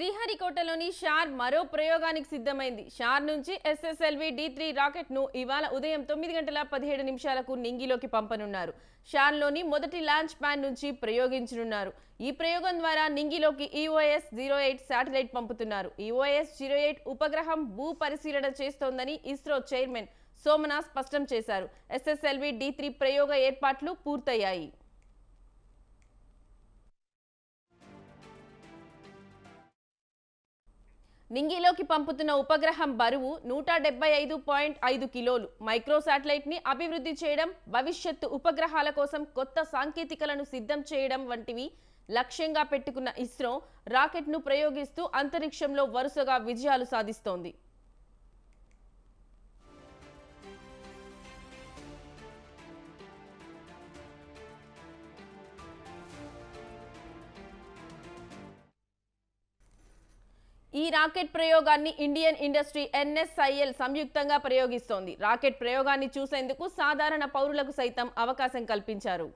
శ్రీహరికోటలోని షార్ మరో ప్రయోగానికి సిద్ధమైంది. షార్ నుంచి ఎస్ఎస్ఎల్వి డి త్రీ రాకెట్ను ఇవాళ ఉదయం తొమ్మిది గంటల పదిహేడు నిమిషాలకు నింగిలోకి పంపనున్నారు. షార్లోని మొదటి లాంచ్ ప్యాడ్ నుంచి ప్రయోగించనున్నారు. ఈ ప్రయోగం ద్వారా నింగిలోకి ఈఓఎస్ జీరో ఎయిట్ శాటిలైట్ పంపుతున్నారు. ఈఓఎస్ జీరో ఎయిట్ ఉపగ్రహం భూ పరిశీలన చేస్తోందని ఇస్రో చైర్మన్ సోమనాథ్ స్పష్టం చేశారు. ఎస్ఎస్ఎల్వి డి త్రీ ప్రయోగ ఏర్పాట్లు పూర్తయ్యాయి. నింగిలోకి పంపుతున్న ఉపగ్రహం బరువు నూట డెబ్బై ఐదు పాయింట్ ఐదు కిలోలు. మైక్రో శాటిలైట్ని అభివృద్ధి చేయడం భవిష్యత్తు ఉపగ్రహాల కోసం కొత్త సాంకేతికలను సిద్ధం చేయడం వంటివి లక్ష్యంగా పెట్టుకున్న ఇస్రో రాకెట్ను ప్రయోగిస్తూ అంతరిక్షంలో వరుసగా విజయాలు సాధిస్తోంది. ఈ రాకెట్ ప్రయోగాన్ని ఇండియన్ ఇండస్ట్రీ ఎన్ఎస్ఐఎల్ సంయుక్తంగా ప్రయోగిస్తోంది. రాకెట్ ప్రయోగాన్ని చూసేందుకు సాధారణ పౌరులకు సైతం అవకాశం కల్పించారు.